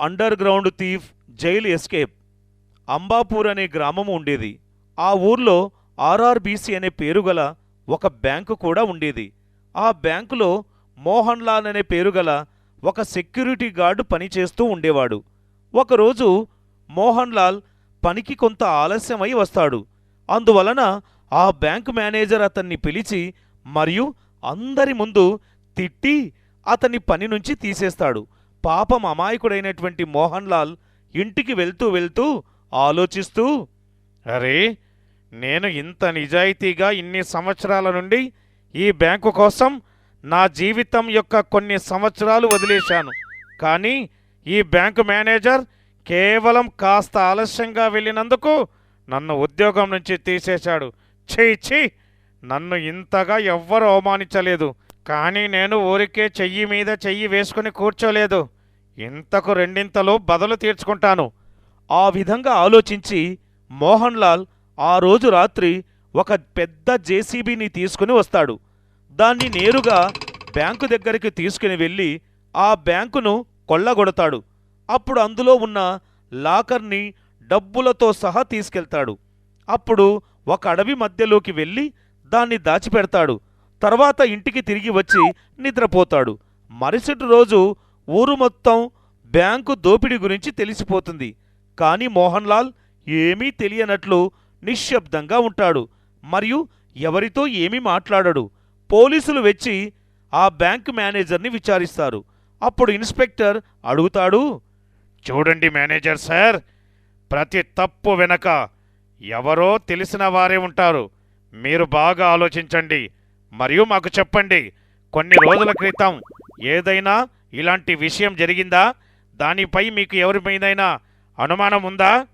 Underground thief jail escape Ambapur అనే గ్రామం ఉండేది. ఆ ఊర్లో ఆర్ఆర్బీసీ అనే పేరు గల ఒక బ్యాంకు కూడా ఉండేది. ఆ బ్యాంకులో మోహన్ లాల్ అనే పేరు గల ఒక సెక్యూరిటీ గార్డు పనిచేస్తూ ఉండేవాడు. ఒకరోజు మోహన్ లాల్ పనికి కొంత ఆలస్యమై వస్తాడు. అందువలన ఆ బ్యాంకు మేనేజర్ అతన్ని పిలిచి మరియు అందరి ముందు తిట్టి అతని పని నుంచి తీసేస్తాడు. పాపం అమాయకుడైనటువంటి మోహన్ లాల్ ఇంటికి వెళ్తూ వెళ్తూ ఆలోచిస్తూ అరే నేను ఇంత నిజాయితీగా ఇన్ని సంవత్సరాల నుండి ఈ బ్యాంకు కోసం నా జీవితం యొక్క కొన్ని సంవత్సరాలు వదిలేశాను. కానీ ఈ బ్యాంకు మేనేజర్ కేవలం కాస్త ఆలస్యంగా వెళ్ళినందుకు నన్ను ఉద్యోగం నుంచి తీసేశాడు. ఛీ ఛీ! నన్ను ఇంతగా ఎవ్వరు అవమానించలేదు. కానీ నేను ఊరికే చెయ్యి మీద చెయ్యి వేసుకుని కూర్చోలేదు. ఇంతకు రెండింతలో బదులు తీర్చుకుంటాను. ఆ విధంగా ఆలోచించి మోహన్ లాల్ ఆ రోజు రాత్రి ఒక పెద్ద జేసీబీని తీసుకుని వస్తాడు. దాన్ని నేరుగా బ్యాంకు దగ్గరికి తీసుకుని వెళ్ళి ఆ బ్యాంకును కొల్లగొడతాడు. అప్పుడు అందులో ఉన్న లాకర్ని డబ్బులతో సహా తీసుకెళ్తాడు. అప్పుడు ఒక అడవి మధ్యలోకి వెళ్ళి దాన్ని దాచిపెడతాడు. తర్వాత ఇంటికి తిరిగి వచ్చి నిద్రపోతాడు. మరుసటి రోజు ఊరు మొత్తం బ్యాంకు దోపిడీ గురించి తెలిసిపోతుంది. కానీ మోహన్ లాల్ ఏమీ తెలియనట్లు నిశ్శబ్దంగా ఉంటాడు. మరియు ఎవరితో ఏమీ మాట్లాడడు. పోలీసులు వచ్చి ఆ బ్యాంకు మేనేజర్ని విచారిస్తారు. అప్పుడు ఇన్స్పెక్టర్ అడుగుతాడు చూడండి మేనేజర్ సార్ ప్రతి తప్పు వెనక ఎవరో తెలిసిన వారే ఉంటారు. మీరు బాగా ఆలోచించండి. మరియు మాకు చెప్పండి కొన్ని రోజుల క్రితం ఏదైనా ఇలాంటి విషయం జరిగిందా? దానిపై మీకు ఎవరి మీదైనా అనుమానం ఉందా?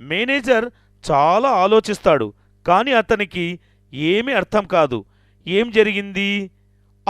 మేనేజర్ చాలా ఆలోచిస్తాడు కానీ అతనికి ఏమీ అర్థం కాదు. ఏం జరిగింది?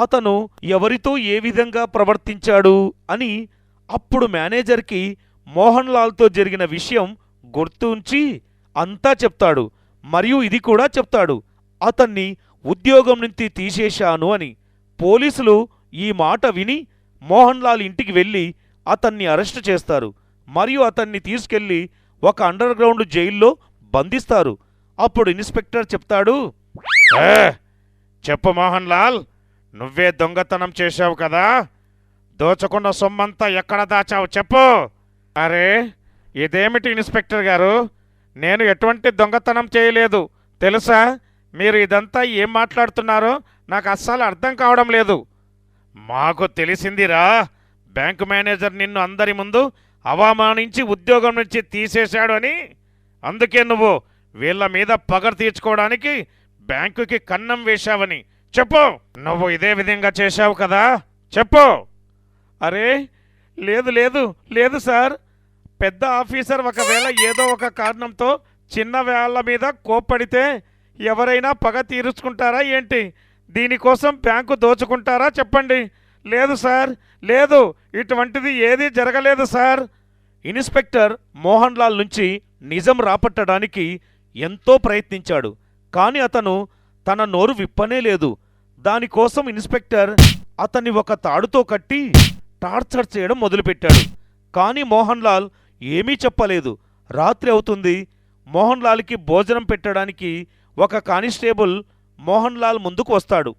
అతను ఎవరితో ఏ విధంగా ప్రవర్తించాడు అని అప్పుడు మేనేజర్కి మోహన్ లాల్తో జరిగిన విషయం గుర్తుంచి అంతా చెప్తాడు మరియు ఇది కూడా చెప్తాడు. అతన్ని ఉద్యోగం నుంచి తీసేశాను అని పోలీసులు ఈ మాట విని మోహన్ లాల్ ఇంటికి వెళ్ళి అతన్ని అరెస్టు చేస్తారు. మరియు అతన్ని తీసుకెళ్ళి ఒక అండర్ గ్రౌండ్ జైల్లో బంధిస్తారు. అప్పుడు ఇన్స్పెక్టర్ చెప్తాడు చెప్పు మోహన్ లాల్ నువ్వే దొంగతనం చేశావు కదా? దోచుకున్న సొమ్మంతా ఎక్కడ దాచావు చెప్పు. అరే ఇదేమిటి ఇన్స్పెక్టర్ గారు? నేను ఎటువంటి దొంగతనం చేయలేదు. తెలుసా? మీరు ఇదంతా ఏం మాట్లాడుతున్నారో నాకు అస్సలు అర్థం కావడం లేదు. మాకు తెలిసిందిరా బ్యాంకు మేనేజర్ నిన్ను అందరి ముందు అవమానించి ఉద్యోగం నుంచి తీసేశాడు అని. అందుకే నువ్వు వీళ్ళ మీద పగ తీర్చుకోవడానికి బ్యాంకుకి కన్నం వేశావని. చెప్పు. నువ్వు ఇదే విధంగా చేశావు కదా. చెప్పు. అరే లేదు లేదు లేదు సార్. పెద్ద ఆఫీసర్ ఒకవేళ ఏదో ఒక కారణంతో చిన్న వేళ్ళ మీద కోప్పడితే ఎవరైనా పగ తీర్చుకుంటారా ఏంటి? దీనికోసం బ్యాంకు దోచుకుంటారా చెప్పండి. లేదు సార్ లేదు ఇటువంటిది ఏదీ జరగలేదు సార్. ఇన్స్పెక్టర్ మోహన్ లాల్ నుంచి నిజం రాపట్టడానికి ఎంతో ప్రయత్నించాడు. కానీ అతను తన నోరు విప్పనే లేదు. దానికోసం ఇన్స్పెక్టర్ అతన్ని ఒక తాడుతో కట్టి టార్చర్ చేయడం మొదలుపెట్టాడు. కానీ మోహన్ లాల్ ఏమీ చెప్పలేదు. రాత్రి అవుతుంది. మోహన్ లాల్కి భోజనం పెట్టడానికి ఒక కానిస్టేబుల్ మోహన్ లాల్ ముందుకు వస్తాడు.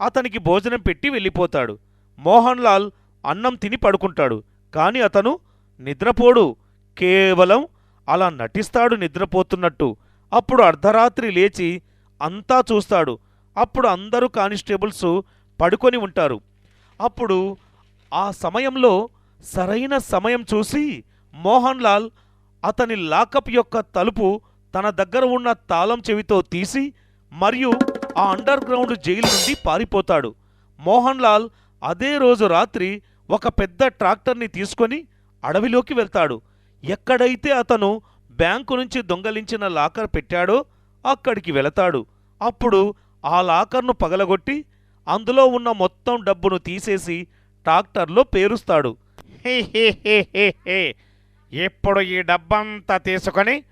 అతనికి భోజనం పెట్టి వెళ్ళిపోతాడు. మోహన్ లాల్ అన్నం తిని పడుకుంటాడు. కానీ అతను నిద్రపోడు. కేవలం అలా నటిస్తాడు నిద్రపోతున్నట్టు. అప్పుడు అర్ధరాత్రి లేచి అంతా చూస్తాడు. అప్పుడు అందరూ కానిస్టేబుల్స్ పడుకొని ఉంటారు. అప్పుడు ఆ సమయంలో సరైన సమయం చూసి మోహన్ లాల్ అతని లాకప్ యొక్క తలుపు తన దగ్గర ఉన్న తాళం చెవితో తీసి మరియు ఆ అండర్ గ్రౌండ్ జైలు నుండి పారిపోతాడు. మోహన్ లాల్ అదే రోజు రాత్రి ఒక పెద్ద ట్రాక్టర్ని తీసుకొని అడవిలోకి వెళ్తాడు. ఎక్కడైతే అతను బ్యాంకు నుంచి దొంగలించిన లాకర్ పెట్టాడో అక్కడికి వెళతాడు. అప్పుడు ఆ లాకర్ను పగలగొట్టి అందులో ఉన్న మొత్తం డబ్బును తీసేసి ట్రాక్టర్లో పేరుస్తాడు. హే హే హే హే హే. ఇప్పుడు ఈ డబ్బంతా తీసుకొని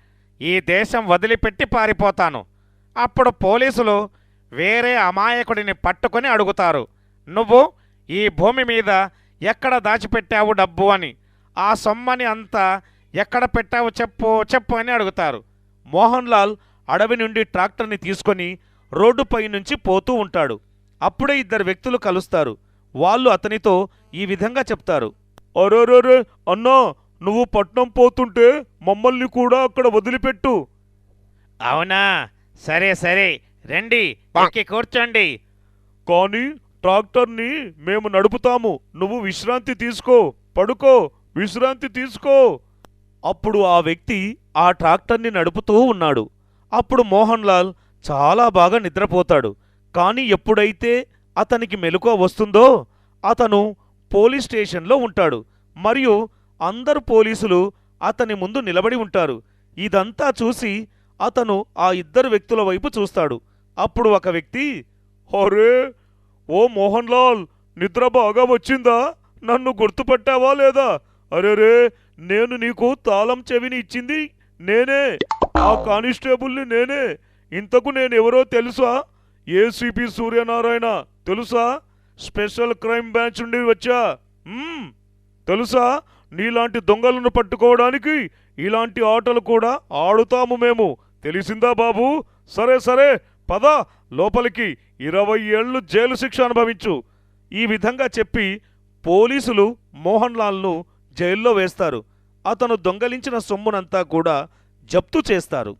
ఈ దేశం వదిలిపెట్టి పారిపోతాను. అప్పుడు పోలీసులు వేరే అమాయకుడిని పట్టుకొని అడుగుతారు నువ్వు ఈ భూమి మీద ఎక్కడ దాచిపెట్టావు డబ్బు అని? ఆ సొమ్మని అంతా ఎక్కడ పెట్టావు చెప్పు చెప్పు అని అడుగుతారు. మోహన్ లాల్ అడవి నుండి ట్రాక్టర్ని తీసుకొని రోడ్డుపై నుంచి పోతూ ఉంటాడు. అప్పుడే ఇద్దరు వ్యక్తులు కలుస్తారు. వాళ్ళు అతనితో ఈ విధంగా చెప్తారు. అరేరేరే! అన్నో! నువ్వు పట్నం పోతుంటే మమ్మల్ని కూడా అక్కడ వదిలిపెట్టు. అవునా? సరే సరే. రండి. ఎక్కి కూర్చోండి. కానీ ట్రాక్టర్ని మేము నడుపుతాము. నువ్వు విశ్రాంతి తీసుకో. పడుకో. విశ్రాంతి తీసుకో. అప్పుడు ఆ వ్యక్తి ఆ ట్రాక్టర్ని నడుపుతూ ఉన్నాడు. అప్పుడు మోహన్ లాల్ చాలా బాగా నిద్రపోతాడు. కానీ ఎప్పుడైతే అతనికి మెలకువ వస్తుందో అతను పోలీస్ స్టేషన్లో ఉంటాడు. మరియు అందరు పోలీసులు అతని ముందు నిలబడి ఉంటారు. ఇదంతా చూసి అతను ఆ ఇద్దరు వ్యక్తుల వైపు చూస్తాడు. అప్పుడు ఒక వ్యక్తి హరే ఓ మోహన్ లాల్ నిద్ర బాగా వచ్చిందా? నన్ను గుర్తుపట్టావా లేదా? అరేరే నేను నీకు తాళం చెవిని ఇచ్చింది నేనే. ఆ కానిస్టేబుల్ని నేనే. ఇంతకు నేనెవరో తెలుసా? ఏసీపీ సూర్యనారాయణ తెలుసా? స్పెషల్ క్రైమ్ బ్రాంచ్ నుండి వచ్చా? తెలుసా? నీలాంటి దొంగలను పట్టుకోవడానికి ఇలాంటి ఆటలు కూడా ఆడుతాము మేము. తెలిసిందా బాబు? సరే సరే పద లోపలికి ఇరవై ఏళ్ళు జైలు శిక్ష అనుభవించు. ఈ విధంగా చెప్పి పోలీసులు మోహన్ లాల్ను జైల్లో వేస్తారు. అతను దొంగలించిన సొమ్మునంతా కూడా జప్తు చేస్తారు.